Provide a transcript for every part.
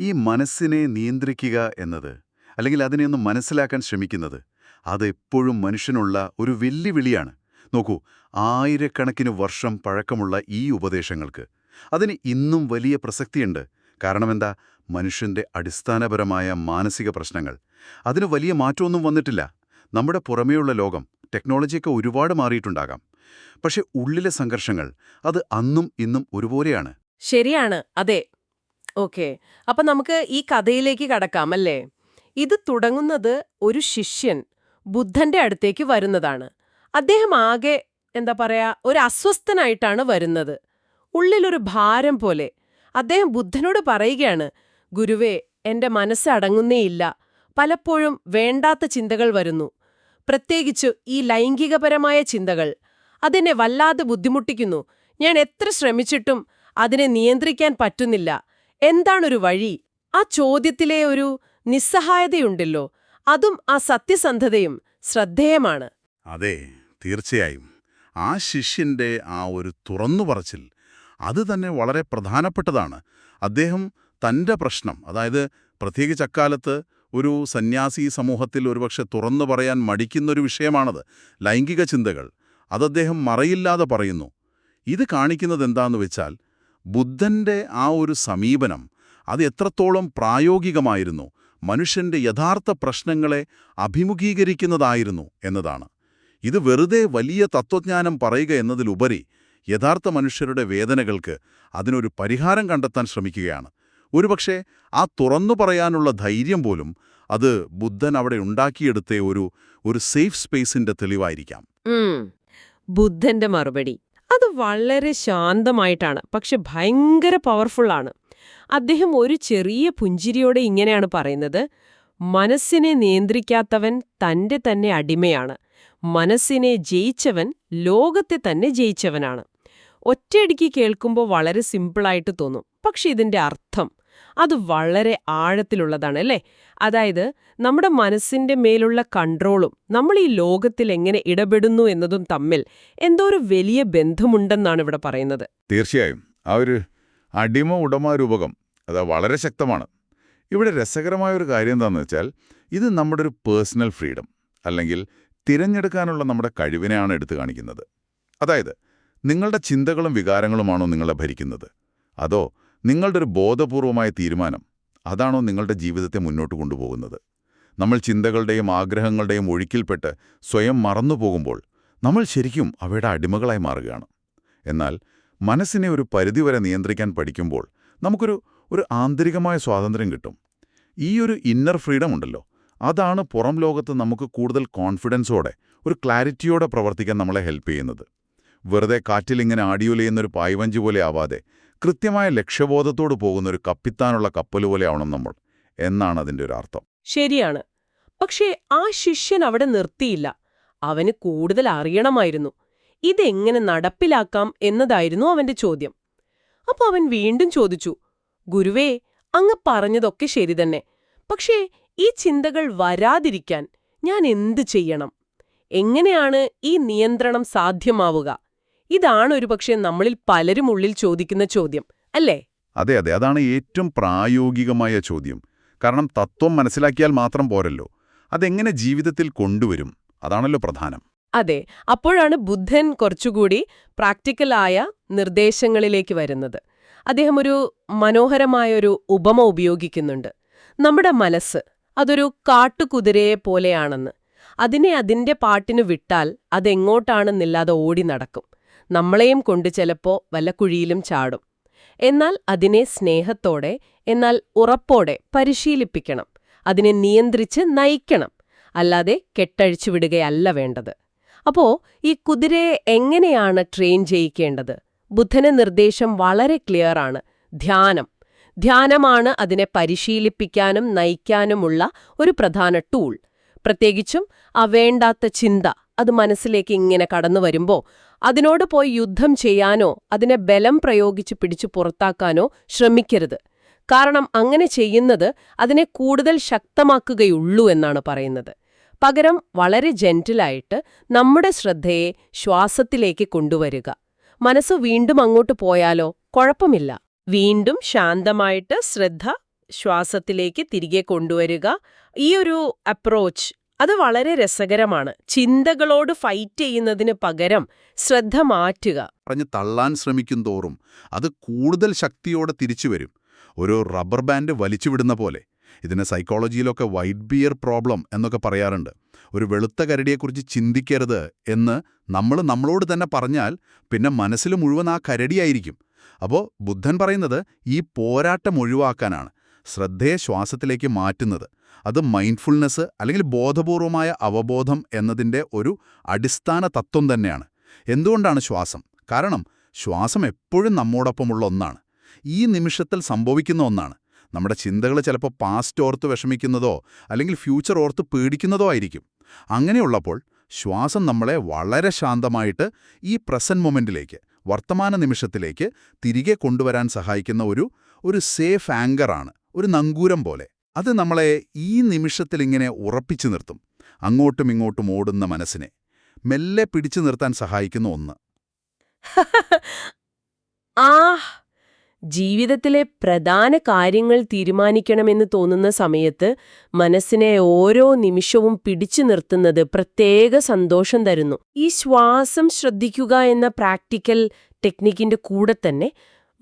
ഈ മനസ്സിനെ നിയന്ത്രിക്കുക എന്നത് അല്ലെങ്കിൽ അതിനെ ഒന്ന് മനസ്സിലാക്കാൻ ശ്രമിക്കുന്നത് അത് എപ്പോഴും മനുഷ്യനുള്ള ഒരു വെല്ലുവിളിയാണ്. നോക്കൂ ആയിരക്കണക്കിന് വർഷം പഴക്കമുള്ള ഈ ഉപദേശങ്ങൾക്ക് അതിന് ഇന്നും വലിയ പ്രസക്തിയുണ്ട്. കാരണമെന്താ? മനുഷ്യന്റെ അടിസ്ഥാനപരമായ മാനസിക പ്രശ്നങ്ങൾ. അതിന് വലിയ മാറ്റമൊന്നും വന്നിട്ടില്ല. നമ്മുടെ പുറമേയുള്ള ലോകം ടെക്നോളജിയൊക്കെ ഒരുപാട് മാറിയിട്ടുണ്ടാകാം. പക്ഷെ ഉള്ളിലെ സംഘർഷങ്ങൾ അത് അന്നും ഇന്നും ഒരുപോലെയാണ്. ശരിയാണ്. അതെ ഓക്കെ. അപ്പൊ നമുക്ക് ഈ കഥയിലേക്ക് കടക്കാം അല്ലേ? ഇത് തുടങ്ങുന്നത് ഒരു ശിഷ്യൻ ബുദ്ധന്റെ അടുത്തേക്ക് വരുന്നതാണ്. അദ്ദേഹം ആകെ എന്താ പറയാ ഒരു അസ്വസ്ഥനായിട്ടാണ് വരുന്നത്. ഉള്ളിലൊരു ഭാരം പോലെ. അദ്ദേഹം ബുദ്ധനോട് പറയുകയാണ് ഗുരുവേ എന്റെ മനസ്സ് അടങ്ങുന്നേയില്ല. പലപ്പോഴും വേണ്ടാത്ത ചിന്തകൾ വരുന്നു. പ്രത്യേകിച്ചു ഈ ലൈംഗികപരമായ ചിന്തകൾ. അതെന്നെ വല്ലാതെ ബുദ്ധിമുട്ടിക്കുന്നു. ഞാൻ എത്ര ശ്രമിച്ചിട്ടും അതിനെ നിയന്ത്രിക്കാൻ പറ്റുന്നില്ല. എന്താണൊരു വഴി? ആ ചോദ്യത്തിലെ ഒരു നിസ്സഹായതയുണ്ടല്ലോ. അതും ആ സത്യസന്ധതയും ശ്രദ്ധേയമാണ്. അതെ തീർച്ചയായും. ആ ശിഷ്യന്റെ ആ ഒരു തുറന്നു പറച്ചിൽ അത് തന്നെ വളരെ പ്രധാനപ്പെട്ടതാണ്. അദ്ദേഹം തന്റെ പ്രശ്നം അതായത് പ്രത്യേകിച്ച് അക്കാലത്ത് ഒരു സന്യാസി സമൂഹത്തിൽ ഒരുപക്ഷെ തുറന്നു പറയാൻ മടിക്കുന്നൊരു വിഷയമാണത് ലൈംഗിക ചിന്തകൾ. അതദ്ദേഹം മറയില്ലാതെ പറയുന്നു. ഇത് കാണിക്കുന്നത് എന്താന്ന് വെച്ചാൽ ബുദ്ധന്റെ ആ ഒരു സമീപനം അത് എത്രത്തോളം പ്രായോഗികമായിരുന്നു മനുഷ്യന്റെ യഥാർത്ഥ പ്രശ്നങ്ങളെ അഭിമുഖീകരിക്കുന്നതായിരുന്നു എന്നതാണ്. ഇത് വെറുതെ വലിയ തത്വജ്ഞാനം പറയുക എന്നതിലുപരി യഥാർത്ഥ മനുഷ്യരുടെ വേദനകൾക്ക് അതിനൊരു പരിഹാരം കണ്ടെത്താൻ ശ്രമിക്കുകയാണ്. ഒരുപക്ഷെ ആ തുറന്നു പറയാനുള്ള ധൈര്യം പോലും അത് ബുദ്ധൻ അവിടെ ഉണ്ടാക്കിയെടുത്ത ഒരു ഒരു സേഫ് സ്പേസിന്റെ തെളിവായിരിക്കാം. ബുദ്ധന്റെ മറുപടി. അത് വളരെ ശാന്തമായിട്ടാണ് പക്ഷെ ഭയങ്കര പവർഫുള്ളാണ് അദ്ദേഹം ഒരു ചെറിയ പുഞ്ചിരിയോടെ ഇങ്ങനെയാണ് പറയുന്നത് മനസ്സിനെ നിയന്ത്രിക്കാത്തവൻ തന്റെ തന്നെ അടിമയാണ്. മനസ്സിനെ ജയിച്ചവൻ ലോകത്തെ തന്നെ ജയിച്ചവനാണ്. ഒറ്റയടിക്ക് കേൾക്കുമ്പോൾ വളരെ സിമ്പിളായിട്ട് തോന്നും പക്ഷെ ഇതിന്റെ അർത്ഥം അത് വളരെ ആഴത്തിലുള്ളതാണ് അല്ലേ? അതായത് നമ്മുടെ മനസ്സിന്റെ മേലുള്ള കൺട്രോളും നമ്മൾ ഈ ലോകത്തിൽ എങ്ങനെ ഇടപെടുന്നു എന്നതും തമ്മിൽ എന്തോ ഒരു വലിയ ബന്ധമുണ്ടെന്നാണ് ഇവിടെ പറയുന്നത്. തീർച്ചയായും. ആ ഒരു അടിമ ഉടമ രൂപകം അത് വളരെ ശക്തമാണ്. ഇവിടെ രസകരമായ ഒരു കാര്യം എന്താണെന്ന് വെച്ചാൽ ഇത് നമ്മുടെ ഒരു പേഴ്സണൽ ഫ്രീഡം അല്ലെങ്കിൽ തിരഞ്ഞെടുക്കാനുള്ള നമ്മുടെ കഴിവിനെയാണ് എടുത്തു കാണിക്കുന്നത്. അതായത് നിങ്ങളുടെ ചിന്തകളും വികാരങ്ങളുമാണോ നിങ്ങളെ ഭരിക്കുന്നത്? അതോ നിങ്ങളുടെ ഒരു ബോധപൂർവമായ തീരുമാനം. അതാണോ നിങ്ങളുടെ ജീവിതത്തെ മുന്നോട്ട് കൊണ്ടുപോകുന്നത്. നമ്മൾ ചിന്തകളുടെയും ആഗ്രഹങ്ങളുടെയും ഒഴുക്കിൽപ്പെട്ട് സ്വയം മറന്നു പോകുമ്പോൾ നമ്മൾ ശരിക്കും അവയുടെ അടിമകളായി മാറുകയാണ്. എന്നാൽ മനസ്സിനെ ഒരു പരിധിവരെ നിയന്ത്രിക്കാൻ പഠിക്കുമ്പോൾ നമുക്കൊരു ഒരു ആന്തരികമായ സ്വാതന്ത്ര്യം കിട്ടും. ഈ ഒരു ഇന്നർ ഫ്രീഡം ഉണ്ടല്ലോ. അതാണ് പുറം ലോകത്ത് നമുക്ക് കൂടുതൽ കോൺഫിഡൻസോടെ ഒരു ക്ലാരിറ്റിയോടെ പ്രവർത്തിക്കാൻ നമ്മളെ ഹെൽപ്പ് ചെയ്യുന്നത്. വെറുതെ കാറ്റിലിങ്ങനെ ആടിയുലയുന്നൊരു പായ്വഞ്ചി പോലെ ആവാതെ കൃത്യമായ ലക്ഷ്യബോധത്തോട് പോകുന്ന ഒരു കപ്പിത്താനുള്ള കപ്പൽ ആവണം നമ്മൾ എന്നാണ് അതിന്റെ ഒരു അർത്ഥം. ശരിയാണ്. പക്ഷേ ആ ശിഷ്യൻ അവിടെ നിർത്തിയില്ല. അവന് കൂടുതൽ അറിയണമായിരുന്നു. ഇതെങ്ങനെ നടപ്പിലാക്കാം എന്നതായിരുന്നു അവന്റെ ചോദ്യം. അപ്പോൾ അവൻ വീണ്ടും ചോദിച്ചു ഗുരുവേ അങ്ങ് പറഞ്ഞതൊക്കെ ശരി തന്നെ. പക്ഷേ ഈ ചിന്തകൾ വരാതിരിക്കാൻ ഞാൻ എന്ത് ചെയ്യണം? എങ്ങനെയാണ് ഈ നിയന്ത്രണം സാധ്യമാവുക? ഇതാണ് ഒരുപക്ഷെ നമ്മളിൽ പലരും ഉള്ളിൽ ചോദിക്കുന്ന ചോദ്യം അല്ലേ? അതെ അതെ. അതാണ് ഏറ്റവും പ്രായോഗികമായ ചോദ്യം. കാരണം തത്വം മനസ്സിലാക്കിയാൽ മാത്രം പോരല്ലോ. അതെങ്ങനെ ജീവിതത്തിൽ കൊണ്ടുവരും? അതാണല്ലോ പ്രധാനം. അതെ. അപ്പോഴാണ് ബുദ്ധൻ കുറച്ചുകൂടി പ്രാക്ടിക്കലായ നിർദ്ദേശങ്ങളിലേക്ക് വരുന്നത്. അദ്ദേഹം ഒരു മനോഹരമായൊരു ഉപമ ഉപയോഗിക്കുന്നുണ്ട്. നമ്മുടെ മനസ്സ് അതൊരു കാട്ടുകുതിരയെ പോലെയാണെന്ന്. അതിനെ അതിന്റെ പാട്ടിനു വിട്ടാൽ അതെങ്ങോട്ടാണെന്നില്ലാതെ ഓടി നടക്കും. നമ്മളെയും കൊണ്ട് ചിലപ്പോ വല്ല കുഴിയിലും ചാടും. എന്നാൽ അതിനെ സ്നേഹത്തോടെ എന്നാൽ ഉറപ്പോടെ പരിശീലിപ്പിക്കണം. അതിനെ നിയന്ത്രിച്ച് നയിക്കണം. അല്ലാതെ കെട്ടഴിച്ചു വിടുകയല്ല വേണ്ടത്. അപ്പോ ഈ കുതിരയെ എങ്ങനെയാണ് ട്രെയിൻ ചെയ്യിക്കേണ്ടത്? ബുദ്ധന് നിർദ്ദേശം വളരെ ക്ലിയറാണ്. ധ്യാനം. ധ്യാനമാണ് അതിനെ പരിശീലിപ്പിക്കാനും നയിക്കാനുമുള്ള ഒരു പ്രധാന ടൂൾ. പ്രത്യേകിച്ചും ആ വേണ്ടാത്ത ചിന്ത അത് മനസ്സിലേക്ക് ഇങ്ങനെ കടന്നു വരുമ്പോ അതിനോട് പോയി യുദ്ധം ചെയ്യാനോ അതിനെ ബലം പ്രയോഗിച്ച് പിടിച്ചു പുറത്താക്കാനോ ശ്രമിക്കരുത്. കാരണം അങ്ങനെ ചെയ്യുന്നത് അതിനെ കൂടുതൽ ശക്തമാക്കുകയുള്ളൂ എന്നാണ് പറയുന്നത്. പകരം വളരെ ജെന്റിലായിട്ട് നമ്മുടെ ശ്രദ്ധയെ ശ്വാസത്തിലേക്ക് കൊണ്ടുവരിക. മനസ്സ് വീണ്ടും അങ്ങോട്ട് പോയാലോ? കുഴപ്പമില്ല. വീണ്ടും ശാന്തമായിട്ട് ശ്രദ്ധ ശ്വാസത്തിലേക്ക് തിരികെ കൊണ്ടുവരിക. ഈ ഒരു അപ്രോച്ച് അത് വളരെ രസകരമാണ്. ചിന്തകളോട് ഫൈറ്റ് ചെയ്യുന്നതിന് പകരം ശ്രദ്ധ മാറ്റുക. പറഞ്ഞ് തള്ളാൻ ശ്രമിക്കും തോറും അത് കൂടുതൽ ശക്തിയോടെ തിരിച്ചു വരും. ഒരു റബ്ബർ ബാൻഡ് വലിച്ചുവിടുന്ന പോലെ. ഇതിനെ സൈക്കോളജിയിലൊക്കെ വൈറ്റ് ബിയർ പ്രോബ്ലം എന്നൊക്കെ പറയാറുണ്ട്. ഒരു വെളുത്ത കരടിയെക്കുറിച്ച് ചിന്തിക്കരുത് എന്ന് നമ്മൾ നമ്മളോട് തന്നെ പറഞ്ഞാൽ പിന്നെ മനസ്സിൽ മുഴുവൻ ആ കരടിയായിരിക്കും. അപ്പോൾ ബുദ്ധൻ പറയുന്നത് ഈ പോരാട്ടം ഒഴിവാക്കാനാണ്. ശ്രദ്ധയെ ശ്വാസത്തിലേക്ക് മാറ്റുന്നത്. അത് മൈൻഡ്ഫുൾനെസ് അല്ലെങ്കിൽ ബോധപൂർവമായ അവബോധം എന്നതിന്റെ ഒരു അടിസ്ഥാന തത്വം തന്നെയാണ്. എന്തുകൊണ്ടാണ് ശ്വാസം? കാരണം ശ്വാസം എപ്പോഴും നമ്മോടൊപ്പമുള്ള ഒന്നാണ്. ഈ നിമിഷത്തിൽ സംഭവിക്കുന്ന ഒന്നാണ്. നമ്മുടെ ചിന്തകൾ ചിലപ്പോൾ പാസ്റ്റ് ഓർത്ത് വിഷമിക്കുന്നതോ അല്ലെങ്കിൽ ഫ്യൂച്ചർ ഓർത്ത് പേടിക്കുന്നതോ ആയിരിക്കും. അങ്ങനെയുള്ളപ്പോൾ ശ്വാസം നമ്മളെ വളരെ ശാന്തമായിട്ട് ഈ പ്രസന്റ് മൊമെന്റിലേക്ക് വർത്തമാന നിമിഷത്തിലേക്ക് തിരികെ കൊണ്ടുവരാൻ സഹായിക്കുന്ന ഒരു ഒരു സേഫ് ആങ്കറാണ് ഒരു നങ്കൂരം പോലെ. അത് നമ്മളെ ഈ നിമിഷത്തിൽ ഇങ്ങനെ ഉറപ്പിച്ചു നിർത്തും. അങ്ങോട്ടും ഇങ്ങോട്ടും ഓടുന്ന മനസ്സിനെ. മെല്ലെ പിടിച്ചു നിർത്താൻ സഹായിക്കുന്ന ഒന്ന്. ആ ജീവിതത്തിലെ പ്രധാന കാര്യങ്ങൾ തീരുമാനിക്കണമെന്ന് തോന്നുന്ന സമയത്ത് മനസ്സിനെ ഓരോ നിമിഷവും പിടിച്ചു നിർത്തുന്നത് പ്രത്യേക സന്തോഷം തരുന്നു. ഈ ശ്വാസം ശ്രദ്ധിക്കുക എന്ന പ്രാക്ടിക്കൽ ടെക്നിക്കിന്റെ കൂടെ തന്നെ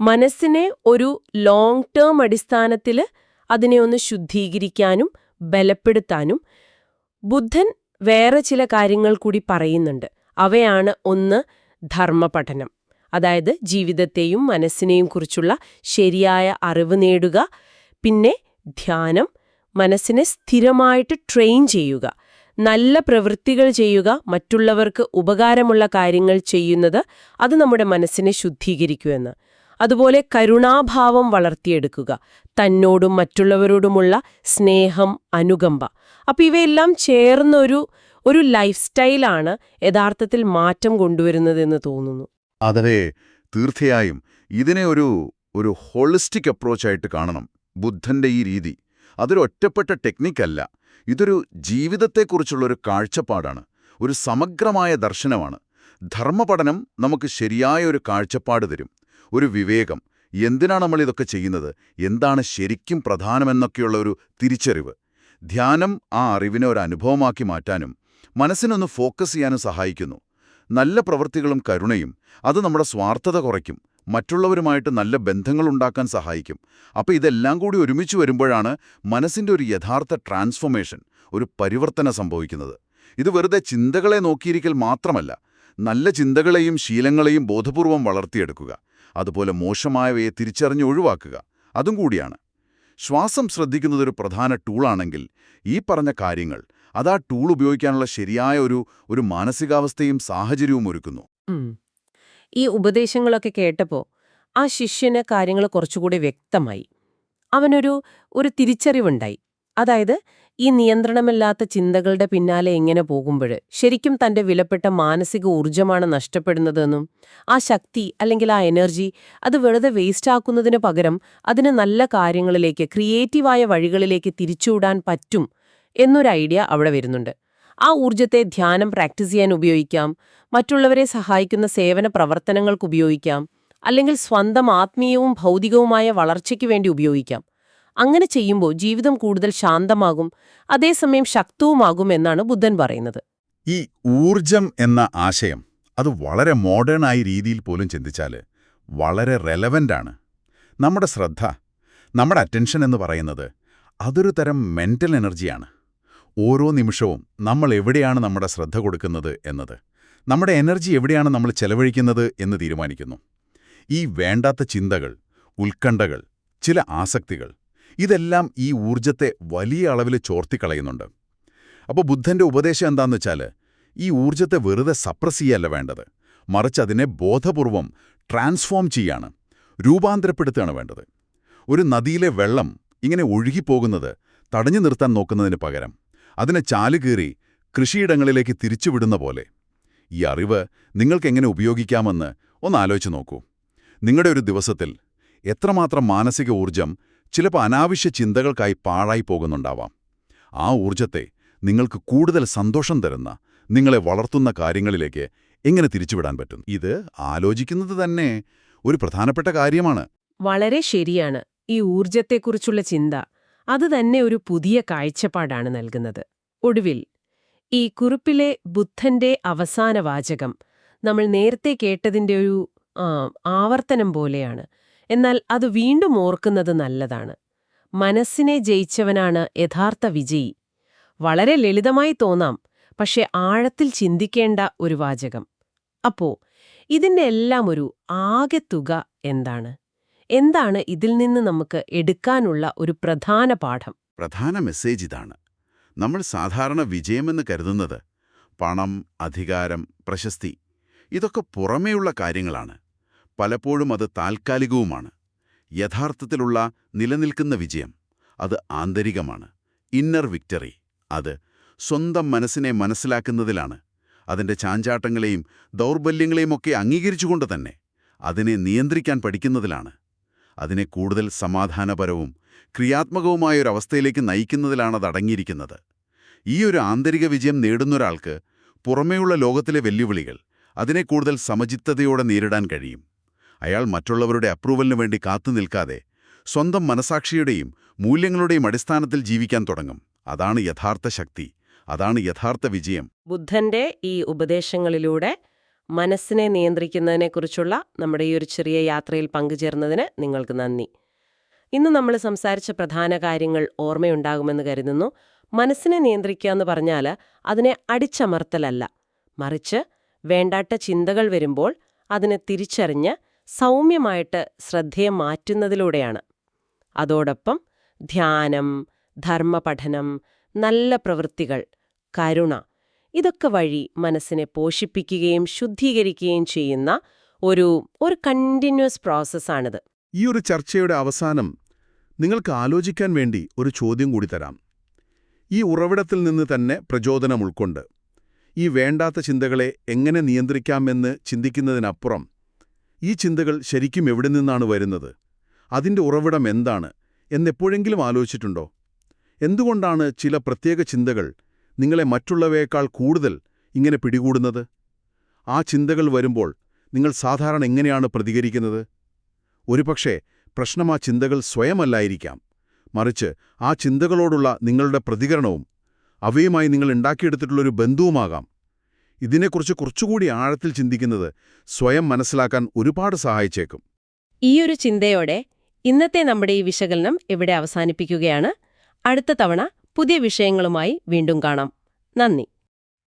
മനസ്സിനെ ഒരു ലോങ് ടേം അടിസ്ഥാനത്തിൽ അതിനെ ഒന്ന് ശുദ്ധീകരിക്കാനും ബലപ്പെടുത്താനും ബുദ്ധൻ വേറെ ചില കാര്യങ്ങൾ കൂടി പറയുന്നുണ്ട്. അവയാണ് ഒന്ന് ധർമ്മപഠനം. അതായത് ജീവിതത്തെയും മനസ്സിനെയും കുറിച്ചുള്ള ശരിയായ അറിവ് നേടുക പിന്നെ ധ്യാനം മനസ്സിനെ സ്ഥിരമായിട്ട് ട്രെയിൻ ചെയ്യുക നല്ല പ്രവൃത്തികൾ ചെയ്യുക മറ്റുള്ളവർക്ക് ഉപകാരമുള്ള കാര്യങ്ങൾ ചെയ്യുന്നത് അത് നമ്മുടെ മനസ്സിനെ ശുദ്ധീകരിക്കുമെന്ന്. അതുപോലെ കരുണാഭാവം വളർത്തിയെടുക്കുക. തന്നോടും മറ്റുള്ളവരോടുമുള്ള സ്നേഹം അനുകമ്പ. അപ്പം ഇവയെല്ലാം ചേർന്നൊരു ഒരു ലൈഫ് സ്റ്റൈലാണ് യഥാർത്ഥത്തിൽ മാറ്റം കൊണ്ടുവരുന്നതെന്ന് തോന്നുന്നു. അതെ തീർച്ചയായും. ഇതിനെ ഒരു ഒരു ഹോളിസ്റ്റിക് അപ്രോച്ചായിട്ട് കാണണം. ബുദ്ധന്റെ ഈ രീതി. അതൊരു ഒറ്റപ്പെട്ട ടെക്നിക്കല്ല ഇതൊരു ജീവിതത്തെക്കുറിച്ചുള്ളൊരു കാഴ്ചപ്പാടാണ്. ഒരു സമഗ്രമായ ദർശനമാണ്. ധർമ്മപഠനം നമുക്ക് ശരിയായ ഒരു കാഴ്ചപ്പാട് തരും. ഒരു വിവേകം. എന്തിനാണ് നമ്മൾ ഇതൊക്കെ ചെയ്യുന്നത്? എന്താണ് ശരിക്കും പ്രധാനമെന്നൊക്കെയുള്ള ഒരു തിരിച്ചറിവ്. ധ്യാനം ആ അറിവിനെ ഒരു അനുഭവമാക്കി മാറ്റാനും മനസ്സിനൊന്ന് ഫോക്കസ് ചെയ്യാനും സഹായിക്കുന്നു. നല്ല പ്രവൃത്തികളും കരുണയും അത് നമ്മുടെ സ്വാർത്ഥത കുറയ്ക്കും. മറ്റുള്ളവരുമായിട്ട് നല്ല ബന്ധങ്ങൾ ഉണ്ടാക്കാൻ സഹായിക്കും. അപ്പോൾ ഇതെല്ലാം കൂടി ഒരുമിച്ച് വരുമ്പോഴാണ് മനസ്സിന്റെ ഒരു യഥാർത്ഥ ട്രാൻസ്ഫോർമേഷൻ ഒരു പരിവർത്തനം സംഭവിക്കുന്നത്. ഇത് വെറുതെ ചിന്തകളെ നോക്കിയിരിക്കൽ മാത്രമല്ല നല്ല ചിന്തകളെയും ശീലങ്ങളെയും ബോധപൂർവം വളർത്തിയെടുക്കുക. അതുപോലെ മോശമായവയെ തിരിച്ചറിഞ്ഞ് ഒഴിവാക്കുക. അതും കൂടിയാണ്. ശ്വാസം ശ്രദ്ധിക്കുന്നതൊരു പ്രധാന ടൂളാണെങ്കിൽ ഈ പറഞ്ഞ കാര്യങ്ങൾ അത് ആ ടൂൾ ഉപയോഗിക്കാനുള്ള ശരിയായ ഒരു ഒരു മാനസികാവസ്ഥയും സാഹചര്യവും ഒരുക്കുന്നു. ഈ ഉപദേശങ്ങളൊക്കെ കേട്ടപ്പോൾ ആ ശിഷ്യന് കാര്യങ്ങൾ കുറച്ചുകൂടി വ്യക്തമായി. അവനൊരു ഒരു തിരിച്ചറിവുണ്ടായി. അതായത് ഈ നിയന്ത്രണമില്ലാത്ത ചിന്തകളുടെ പിന്നാലെ എങ്ങനെ പോകുമ്പോൾ ശരിക്കും തന്റെ വിലപ്പെട്ട മാനസിക ഊർജമാണ് നഷ്ടപ്പെടുന്നതെന്നും ആ ശക്തി അല്ലെങ്കിൽ ആ എനർജി അത് വെറുതെ വേസ്റ്റ് ആക്കുന്നതിന് പകരം അതിന് നല്ല കാര്യങ്ങളിലേക്ക് ക്രിയേറ്റീവായ വഴികളിലേക്ക് തിരിച്ചുവിടാൻ പറ്റും എന്നൊരു ഐഡിയ അവിടെ വരുന്നുണ്ട്. ആ ഊർജത്തെ ധ്യാനം പ്രാക്ടീസ് ചെയ്യാൻ ഉപയോഗിക്കാം മറ്റുള്ളവരെ സഹായിക്കുന്ന സേവന പ്രവർത്തനങ്ങൾക്ക് ഉപയോഗിക്കാം അല്ലെങ്കിൽ സ്വന്തം ആത്മീയവും ഭൗതികവുമായ വളർച്ചയ്ക്ക് വേണ്ടി ഉപയോഗിക്കാം. അങ്ങനെ ചെയ്യുമ്പോൾ ജീവിതം കൂടുതൽ ശാന്തമാകും അതേസമയം ശക്തവുമാകും എന്നാണ് ബുദ്ധൻ പറയുന്നത്. ഈ ഊർജം എന്ന ആശയം അത് വളരെ മോഡേൺ ആയ രീതിയിൽ പോലും ചിന്തിച്ചാൽ വളരെ റെലവന്റാണ് നമ്മുടെ ശ്രദ്ധ നമ്മുടെ അറ്റൻഷൻ എന്ന് പറയുന്നത് അതൊരു തരം മെന്റൽ എനർജിയാണ് ഓരോ നിമിഷവും നമ്മൾ എവിടെയാണ് നമ്മുടെ ശ്രദ്ധ കൊടുക്കുന്നത് എന്നത് നമ്മുടെ എനർജി എവിടെയാണ് നമ്മൾ ചെലവഴിക്കുന്നത് എന്ന് തീരുമാനിക്കുന്നു. ഈ വേണ്ടാത്ത ചിന്തകൾ ഉത്കണ്ഠകൾ ചില ആസക്തികൾ ഇതെല്ലാം ഈ ഊർജത്തെ വലിയ അളവിൽ ചോർത്തിക്കളയുന്നുണ്ട്. അപ്പോൾ ബുദ്ധന്റെ ഉപദേശം എന്താന്ന് വെച്ചാൽ ഈ ഊർജത്തെ വെറുതെ സപ്രസ് ചെയ്യല്ല വേണ്ടത്. മറിച്ച് അതിനെ ബോധപൂർവം ട്രാൻസ്ഫോം ചെയ്യാണ് രൂപാന്തരപ്പെടുത്തുകയാണ് വേണ്ടത്. ഒരു നദിയിലെ വെള്ളം ഇങ്ങനെ ഒഴുകിപ്പോകുന്നത് തടഞ്ഞു നിർത്താൻ നോക്കുന്നതിന് പകരം അതിനെ ചാലുകീറി കൃഷിയിടങ്ങളിലേക്ക് തിരിച്ചുവിടുന്ന പോലെ. ഈ അറിവ് നിങ്ങൾക്കെങ്ങനെ ഉപയോഗിക്കാമെന്ന് ഒന്ന് ആലോചിച്ച് നോക്കൂ. നിങ്ങളുടെ ഒരു ദിവസത്തിൽ എത്രമാത്രം മാനസിക ഊർജം ചിലപ്പോൾ അനാവശ്യ ചിന്തകൾക്കായി പാഴായി പോകുന്നുണ്ടാവാം. ആ ഊർജത്തെ നിങ്ങൾക്ക് കൂടുതൽ സന്തോഷം തരുന്ന നിങ്ങളെ വളർത്തുന്ന കാര്യങ്ങളിലേക്ക് എങ്ങനെ തിരിച്ചുവിടാൻ പറ്റും? ഇത് ആലോചിക്കുന്നത് തന്നെ ഒരു പ്രധാനപ്പെട്ട കാര്യമാണ്. വളരെ ശരിയാണ്. ഈ ഊർജത്തെക്കുറിച്ചുള്ള ചിന്ത അത് തന്നെ ഒരു പുതിയ കാഴ്ചപ്പാടാണ് നൽകുന്നത്. ഒടുവിൽ ഈ കുറിപ്പിലെ ബുദ്ധന്റെ അവസാന വാചകം നമ്മൾ നേരത്തെ കേട്ടതിന്റെ ഒരു ആവർത്തനം പോലെയാണ്. എന്നാൽ അത് വീണ്ടും ഓർക്കുന്നത് നല്ലതാണ്. മനസ്സിനെ ജയിച്ചവനാണ് യഥാർത്ഥ വിജയി. വളരെ ലളിതമായി തോന്നാം പക്ഷെ ആഴത്തിൽ ചിന്തിക്കേണ്ട ഒരു വാചകം. അപ്പോ ഇതിന്റെ എല്ലാം ഒരു ആകെത്തുക എന്താണ്? എന്താണ് ഇതിൽ നിന്ന് നമുക്ക് എടുക്കാനുള്ള ഒരു പ്രധാന പാഠം? പ്രധാന മെസ്സേജ് ഇതാണ്. നമ്മൾ സാധാരണ വിജയമെന്ന് കരുതുന്നത് പണം അധികാരം പ്രശസ്തി ഇതൊക്കെ പുറമേയുള്ള കാര്യങ്ങളാണ്. പലപ്പോഴും അത് താൽക്കാലികവുമാണ്. യഥാർത്ഥത്തിലുള്ള നിലനിൽക്കുന്ന വിജയം അത് ആന്തരികമാണ്. ഇന്നർ വിക്ടറി അത് സ്വന്തം മനസ്സിനെ മനസ്സിലാക്കുന്നതിലാണ്. അതിന്റെ ചാഞ്ചാട്ടങ്ങളെയും ദൗർബല്യങ്ങളെയുമൊക്കെ അംഗീകരിച്ചുകൊണ്ട് തന്നെ അതിനെ നിയന്ത്രിക്കാൻ പഠിക്കുന്നതിലാണ്. അതിനെ കൂടുതൽ സമാധാനപരവും ക്രിയാത്മകവുമായൊരവസ്ഥയിലേക്ക് നയിക്കുന്നതിലാണ് അത് അടങ്ങിയിരിക്കുന്നത് ഈ ഒരു ആന്തരിക വിജയം നേടുന്നൊരാൾക്ക് പുറമേയുള്ള ലോകത്തിലെ വെല്ലുവിളികൾ അതിനെ കൂടുതൽ സമചിത്തതയോടെ നേരിടാൻ കഴിയും. അയാൾ മറ്റുള്ളവരുടെ അപ്രൂവലിനു വേണ്ടി കാത്തു നിൽക്കാതെ സ്വന്തം മനസാക്ഷിയുടെയും മൂല്യങ്ങളുടെയും അടിസ്ഥാനത്തിൽ ജീവിക്കാൻ തുടങ്ങും. അതാണ് യഥാർത്ഥ ശക്തി. അതാണ് യഥാർത്ഥ വിജയം. ബുദ്ധന്റെ ഈ ഉപദേശങ്ങളിലൂടെ മനസ്സിനെ നിയന്ത്രിക്കുന്നതിനെക്കുറിച്ചുള്ള നമ്മുടെ ഈ ഒരു ചെറിയ യാത്രയിൽ പങ്കുചേർന്നതിന് നിങ്ങൾക്ക് നന്ദി. ഇന്ന് നമ്മൾ സംസാരിച്ച പ്രധാന കാര്യങ്ങൾ ഓർമ്മയുണ്ടാകുമെന്ന് കരുതുന്നു. മനസ്സിനെ നിയന്ത്രിക്കുക എന്ന് പറഞ്ഞാൽ അതിനെ അടിച്ചമർത്തലല്ല. മറിച്ച് വേണ്ടാട്ട ചിന്തകൾ വരുമ്പോൾ അതിനെ തിരിച്ചറിഞ്ഞ് സൗമ്യമായിട്ട് ശ്രദ്ധയെ മാറ്റുന്നതിലൂടെയാണ്. അതോടൊപ്പം ധ്യാനം ധർമ്മപഠനം നല്ല പ്രവൃത്തികൾ കരുണ ഇതൊക്കെ വഴി മനസ്സിനെ പോഷിപ്പിക്കുകയും ശുദ്ധീകരിക്കുകയും ചെയ്യുന്ന ഒരു ഒരു കണ്ടിന്യൂസ് പ്രോസസ്സാണിത്. ഈ ഒരു ചർച്ചയുടെ അവസാനം നിങ്ങൾക്ക് ആലോചിക്കാൻ വേണ്ടി ഒരു ചോദ്യം കൂടി തരാം. ഈ ഉറവിടത്തിൽ നിന്ന് തന്നെ പ്രചോദനം ഉൾക്കൊണ്ട് ഈ വേണ്ടാത്ത ചിന്തകളെ എങ്ങനെ നിയന്ത്രിക്കാമെന്ന് ചിന്തിക്കുന്നതിനപ്പുറം ഈ ചിന്തകൾ ശരിക്കും എവിടെ നിന്നാണ് വരുന്നത്? അതിന്റെ ഉറവിടം എന്താണ്? എന്നെപ്പോഴെങ്കിലും ആലോചിച്ചിട്ടുണ്ടോ? എന്തുകൊണ്ടാണ് ചില പ്രത്യേക ചിന്തകൾ നിങ്ങളെ മറ്റുള്ളവയേക്കാൾ കൂടുതൽ ഇങ്ങനെ പിടികൂടുന്നത്? ആ ചിന്തകൾ വരുമ്പോൾ നിങ്ങൾ സാധാരണ എങ്ങനെയാണ് പ്രതികരിക്കുന്നത്? ഒരുപക്ഷെ പ്രശ്നം ആ ചിന്തകൾ സ്വയമല്ലായിരിക്കാം. മറിച്ച് ആ ചിന്തകളോടുള്ള നിങ്ങളുടെ പ്രതികരണവും അവയുമായി നിങ്ങൾ ഉണ്ടാക്കിയെടുത്തിട്ടുള്ളൊരു ബന്ധവുമാകാം. ഇതിനെക്കുറിച്ച് കുറച്ചുകൂടി ആഴത്തിൽ ചിന്തിക്കുന്നത് സ്വയം മനസ്സിലാക്കാൻ ഒരുപാട് സഹായിച്ചേക്കും. ഈയൊരു ചിന്തയോടെ ഇന്നത്തെ നമ്മുടെ ഈ വിശകലനം ഇവിടെ അവസാനിപ്പിക്കുകയാണ്. അടുത്ത തവണ പുതിയ വിഷയങ്ങളുമായി വീണ്ടും കാണാം. നന്ദി.